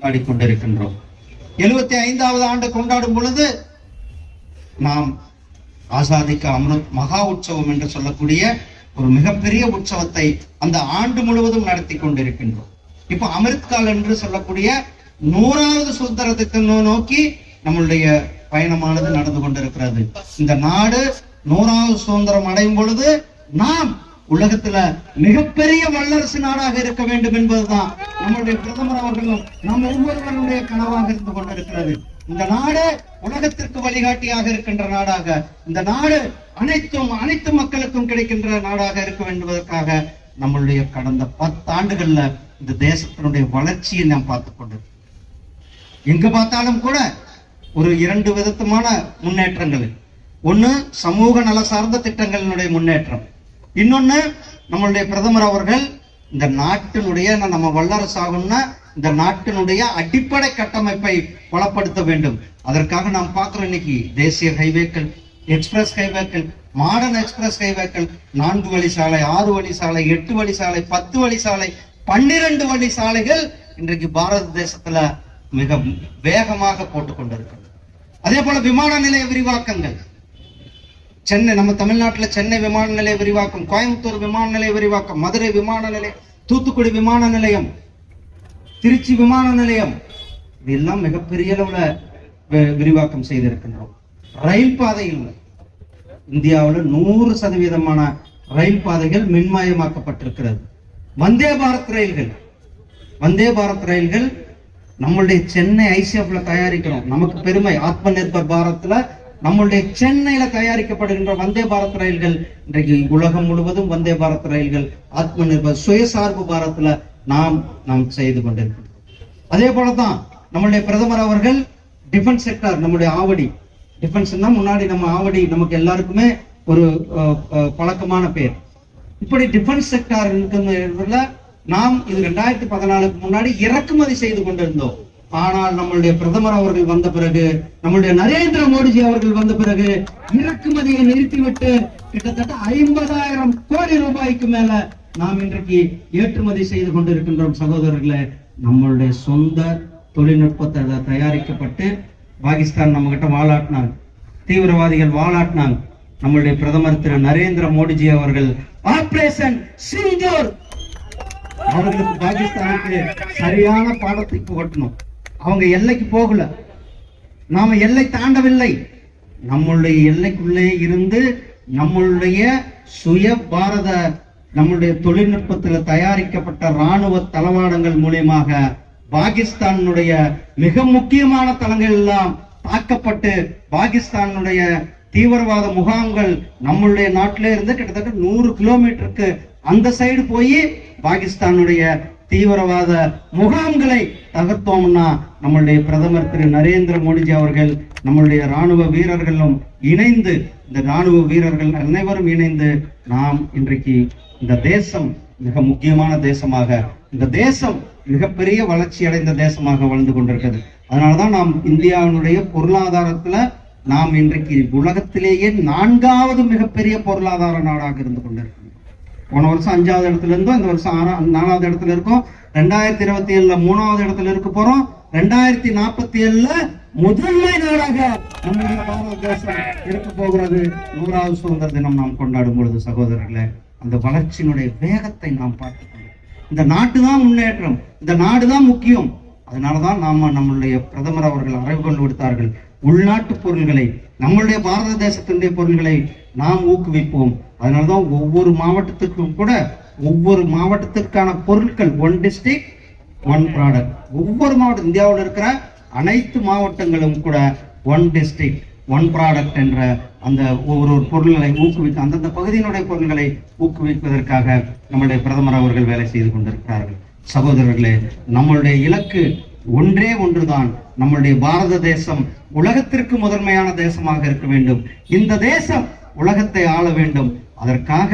கொண்டாடி கொண்டிருக்கின்றோம் எழுபத்தி ஐந்தாவது ஆண்டு கொண்டாடும் பொழுது நாம் ஆசாதிக்க அமிர்த் மகா உற்சவம் என்று சொல்லக்கூடிய ஒரு மிகப்பெரிய உற்சவத்தை அந்த ஆண்டு முழுவதும் நடத்தி கொண்டிருக்கின்றோம். இப்போ அமிர்த்கால் என்று சொல்லக்கூடிய நூறாவது சுதந்திர நோ- நோக்கி நம்மளுடைய பயணமானது நடந்து கொண்டிருக்கிறது. இந்த நாடு நூறாவது சுதந்திரம் அடையும் பொழுது நாம் உலகத்துல மிகப்பெரிய வல்லரசு நாடாக இருக்க வேண்டும் என்பதுதான் நம்முடைய பிரதமர் அவர்களும் நம் ஒவ்வொருவருடைய கனவாக இருந்து கொண்டிருக்கிறது. இந்த நாடு உலகத்திற்கு வழிகாட்டியாக இருக்கின்ற நாடாக இந்த நாடு அனைத்தும் அனைத்து மக்களுக்கும் கிடைக்கின்ற நாடாக இருக்க வேண்டுவதற்காக நம்மளுடைய கடந்த பத்தாண்டுகள்ல இந்த தேசத்தினுடைய வளர்ச்சியை நாம் பார்த்து கொண்டு எங்க பார்த்தாலும் கூட ஒரு இரண்டு விதத்துமான முன்னேற்றங்கள். ஒண்ணு சமூக நல சார்ந்த திட்டங்களினுடைய முன்னேற்றம். இன்னொன்னு நம்மளுடைய பிரதமர் அவர்கள் இந்த நாட்டினுடைய நம்ம வல்லரசு ஆகணும்னா இந்த நாட்டினுடைய அடிப்படை கட்டமைப்பை பலப்படுத்த வேண்டும். அதற்காக நாம் பார்க்கிறோம் இன்னைக்கு தேசிய ஹைவேக்கள் எக்ஸ்பிரஸ் ஹைவேக்கள் மாடர்ன் எக்ஸ்பிரஸ் ஹைவேக்கள் நான்கு வழி சாலை ஆறு வழி சாலை எட்டு வழி சாலை பத்து வழி சாலை பன்னிரண்டு வழி சாலைகள் இன்றைக்கு பாரத தேசத்துல மிக வேகமாக போட்டுக் கொண்டிருக்கிறது. அதே போல விமான நிலைய விரிவாக்கங்கள். சென்னை நம்ம தமிழ்நாட்டுல சென்னை விமான நிலைய விரிவாக்கம் கோயம்புத்தூர் விமான நிலைய விரிவாக்கம் மதுரை விமான நிலையம் தூத்துக்குடி விமான நிலையம் திருச்சி விமான நிலையம் இதெல்லாம் மிகப்பெரிய அளவுல விரிவாக்கம் செய்திருக்கின்றோம். ரயில் பாதையில் இந்தியாவில் நூறு சதவீதமான ரயில் பாதைகள் மின்மயமாக்கப்பட்டிருக்கிறது. வந்தே பாரத் ரயில்கள் வந்தே பாரத் ரயில்கள் நம்மளுடைய சென்னை ஐசிஎஃப்ல தயாரிக்கிறோம். நமக்கு பெருமை ஆத்ம நிர்பர் பாரத்ல நம்மளுடைய சென்னையில தயாரிக்கப்படுகின்ற வந்தே பாரத் ரயில்கள் இன்றைக்கு உலகம் முழுவதும் வந்தே பாரத் ரயில்கள் ஆத்ம நிர்பர் சுயசார்பு பாரத்ல நாம் நாம் செய்து கொண்டிருக்கிறோம் அதே போலதான் நம்மளுடைய பிரதமர் அவர்கள் டிஃபென்ஸ் செக்டார் நம்முடைய ஆவடி. டிஃபென்ஸ்னா முன்னாடி நம்ம ஆவடி நமக்கு எல்லாருக்குமே ஒரு பழக்கமான பேர். இப்படி டிஃபென்ஸ் செக்டார் இருக்கிறதுல நாம் இது ரெண்டாயிரத்தி பதினாலுக்கு முன்னாடி இறக்குமதி செய்து கொண்டிருந்தோம். ஆனால் நம்மளுடைய பிரதமர் அவர்கள் வந்த பிறகு நம்மளுடைய நரேந்திர மோடிஜி அவர்கள் வந்த பிறகு இறக்குமதியை நிறுத்திவிட்டு கிட்டத்தட்ட ஐம்பதாயிரம் கோடி ரூபாய்க்கு மேல நாம் இன்றைக்கு ஏற்றுமதி செய்து கொண்டிருக்கின்றோம் சகோதரர்களே. நம்மளுடைய சொந்த தொழில்நுட்பத்தை தயாரிக்கப்பட்டு பாகிஸ்தான் நம்ம கிட்ட வாலாட்டினாங்க தீவிரவாதிகள் வாலாட்டினாங்க நம்மளுடைய பிரதமர் திரு நரேந்திர மோடிஜி அவர்கள் ஆபரேஷன் சிந்தூர் அவர்களுக்கு பாகிஸ்தானுக்கு சரியான பாடத்தை புகட்டணும் அவங்க எல்லைக்கு போகல. நாம எல்லை தாண்டவில்லை. நம்மளுடைய எல்லைக்குள்ளே இருந்து நம்மளுடைய சுய பாரத நம்மளுடைய தொழில்நுட்பத்தில் தயாரிக்கப்பட்ட ராணுவ தளவாடங்கள் மூலியமாக பாகிஸ்தானுடைய மிக முக்கியமான தளங்கள் எல்லாம் தாக்கப்பட்டு பாகிஸ்தானுடைய தீவிரவாத முகாம்கள் நம்மளுடைய நாட்டிலே இருந்து கிட்டத்தட்ட நூறு கிலோமீட்டருக்கு அந்த சைடு போய் பாகிஸ்தானுடைய தீவிரவாத முகாம்களை தகர்த்தோம்னா நம்மளுடைய பிரதமர் திரு நரேந்திர மோடிஜி அவர்கள் நம்மளுடைய ராணுவ வீரர்களும் இணைந்து இந்த ராணுவ வீரர்கள் அனைவரும் இணைந்து நாம் இன்றைக்கு இந்த தேசம் மிக முக்கியமான தேசமாக இந்த தேசம் மிகப்பெரிய வளர்ச்சி அடைந்த தேசமாக வாழ்ந்து கொண்டிருக்கிறது. அதனாலதான் நாம் இந்தியாவினுடைய பொருளாதாரத்துல நாம் இன்றைக்கு உலகத்திலேயே நான்காவது மிகப்பெரிய பொருளாதார நாடாக இருந்து கொண்டிருக்கிறோம். போன வருஷம் அஞ்சாவது இடத்துல இருந்தோம் இந்த வருஷம் ஆறாம் நாலாவது இடத்துல இருக்கோம். ரெண்டாயிரத்தி இருபத்தி ஏழுல மூணாவது இடத்துல இருக்க போறோம். ரெண்டாயிரத்தி நாற்பத்தி ஏழுல முதன்மை நாடாக நம்முடைய பாரத தேசம் இருக்க போகிறது. நூறாவது சுதந்திர தினம் நாம் கொண்டாடும் பொழுது சகோதரர்களே அந்த வளர்ச்சியினுடைய வேகத்தை நாம் பார்த்துக்கணும் இந்த நாட்டு தான் முன்னேற்றம் இந்த நாடு தான் முக்கியம். அதனாலதான் நாம நம்மளுடைய பிரதமர் அவர்கள் அறைகொண்டு விடுத்தார்கள் உள்நாட்டு பொருள்களை நம்மளுடைய பாரத தேசத்தினுடைய பொருள்களை நாம் ஊக்குவிப்போம். அதனாலதான் ஒவ்வொரு மாவட்டத்துக்கும் கூட ஒவ்வொரு மாவட்டத்திற்கான பொருட்கள் ஒன் டிஸ்ட்ரிக்ட் ஒன் ப்ராடக்ட் ஒவ்வொரு மாவட்டம் இந்தியாவில் இருக்கிற அனைத்து மாவட்டங்களும் கூட ஒன் டிஸ்ட்ரிக்ட் ஒன் ப்ராடக்ட் என்ற அந்த ஒவ்வொரு பொருள்களை ஊக்குவிக்க அந்தந்த பகுதியினுடைய பொருள்களை ஊக்குவிப்பதற்காக நம்முடைய பிரதமர் அவர்கள் வேலை செய்து கொண்டிருக்கிறார்கள். சகோதரர்களே நம்மளுடைய இலக்கு ஒன்றே ஒன்றுதான். நம்மளுடைய பாரத தேசம் உலகத்திற்கு முதன்மையான தேசமாக இருக்க வேண்டும். இந்த தேசம் உலகத்தை ஆள வேண்டும். அதற்காக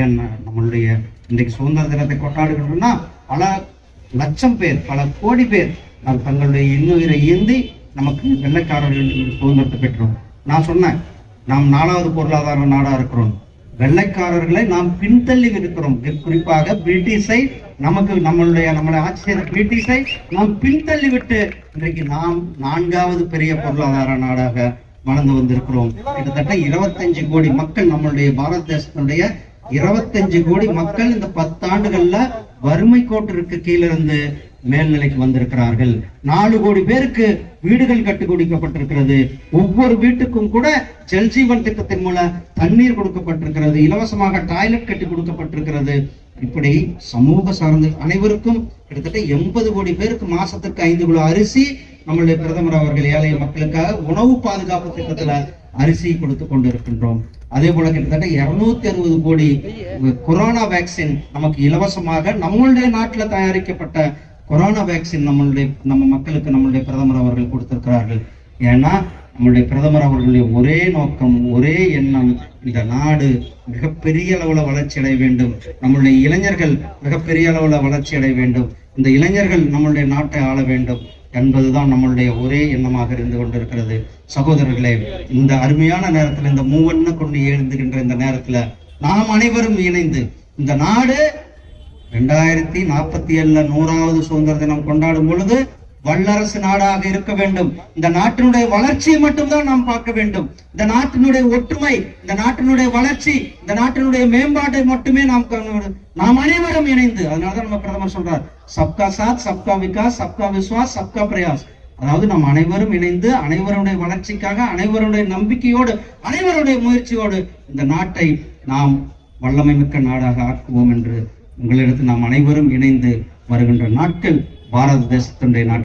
ஏன் நம்மளுடைய இன்றைக்கு சுதந்திர தினத்தை கொண்டாடுகின்றோம்னா பல லட்சம் பேர் பல கோடி பேர் நாம் தங்களுடைய இன்னுயிரை ஏந்தி நமக்கு வெள்ளைக்காரர்கள் சுதந்திரத்தை பெற்றோம். நான் சொன்னேன் நாம் நாலாவது பொருளாதார நாடா இருக்கிறோம். வெள்ளைக்காரர்களை நாம் பின்தள்ளி இருக்கிறோம். குறிப்பாக பிரிட்டிஷை நமக்கு நம்மளுடைய நம்மளை ஆட்சி செய்த பிரிட்டிஷை நாம் பின்தள்ளி விட்டு இன்றைக்கு நாம் நான்காவது பெரிய பொருளாதார நாடாக வளர்ந்து வந்திருக்கிறோம். கிட்டத்தட்ட இருபத்தஞ்சு கோடி மக்கள் நம்மளுடைய பாரத தேசத்தினுடைய இருபத்தஞ்சு கோடி மக்கள் இந்த பத்தாண்டுகள்ல வறுமை கோட்டிற்கு கீழிருந்து மேல்நிலைக்கு வந்திருக்கிறார்கள். நாலு கோடி பேருக்கு வீடுகள் கட்டி கொடுக்கப்பட்டிருக்கிறது ஒவ்வொரு வீட்டுக்கும் கூட ஜல்ஜீவன் திட்டத்தின் மூலம் தண்ணீர் கொடுக்கப்பட்டிருக்கிறது. இலவசமாக டாய்லெட் கட்டி கொடுக்கப்பட்டிருக்கிறது. இப்படி சமூக சார்ந்த அனைவருக்கும் கிட்டத்தட்ட எண்பது கோடி பேருக்கு மாசத்துக்கு ஐந்து கிலோ அரிசி நம்மளுடைய பிரதமர் அவர்கள் ஏழை மக்களுக்காக உணவு பாதுகாப்பு திட்டத்துல அரிசி கொடுத்து கொண்டிருக்கின்றோம். அதே போல கிட்டத்தட்ட இருநூத்தி அறுபது கோடி கொரோனா வேக்சின் நமக்கு இலவசமாக நம்மளுடைய நாட்டில் தயாரிக்கப்பட்ட கொரோனா வேக்சின் நம்மளுடைய நம்ம மக்களுக்கு நம்மளுடைய பிரதமர் அவர்கள் கொடுத்திருக்கிறார்கள். ஏன்னா நம்மளுடைய பிரதமர் அவர்களுடைய ஒரே நோக்கம் ஒரே எண்ணம் இந்த நாடு மிகப்பெரிய அளவுல வளர்ச்சி அடைய வேண்டும். நம்மளுடைய இளைஞர்கள் மிகப்பெரிய அளவுல வளர்ச்சி அடைய வேண்டும். இந்த இளைஞர்கள் நம்மளுடைய நாட்டை ஆள வேண்டும். என்பதுதான் நம்மளுடைய ஒரே எண்ணமாக இருந்து கொண்டிருக்கிறது. சகோதரர்களே இந்த அருமையான நேரத்தில் இந்த மூவண்ண கொண்டு எழுந்துகின்ற இந்த நேரத்துல நாம் அனைவரும் இணைந்து இந்த நாடு ரெண்டாயிரத்தி நாற்பத்தி ஏழுல நூறாவது சுதந்திர தினம் கொண்டாடும் பொழுது வல்லரசு நாடாக இருக்க வேண்டும். இந்த நாட்டினுடைய வளர்ச்சியை மட்டும்தான் நாம் பார்க்க வேண்டும். இந்த நாட்டினுடைய ஒற்றுமை இந்த நாட்டினுடைய வளர்ச்சி இந்த நாட்டினுடைய மேம்பாட்டை மட்டுமே நாம் காண வேண்டும். நாம் அனைவரும் இணைந்து அதனாலதான் நம்ம பிரதமர் சொல்றார் சப்கா சாத் சப்கா விகாஸ் சப்கா விஸ்வாஸ் சப்கா பிரயாஸ். அதாவது நாம் அனைவரும் இணைந்து அனைவருடைய வளர்ச்சிக்காக அனைவருடைய நம்பிக்கையோடு அனைவருடைய முயற்சியோடு இந்த நாட்டை நாம் வல்லமை மிக்க நாடாக ஆக்குவோம் என்று உங்களிடத்தில் நாம் அனைவரும் இணைந்து வருகின்ற நாட்கள் பாரத தேசத்தினுடைய நாட்கள்.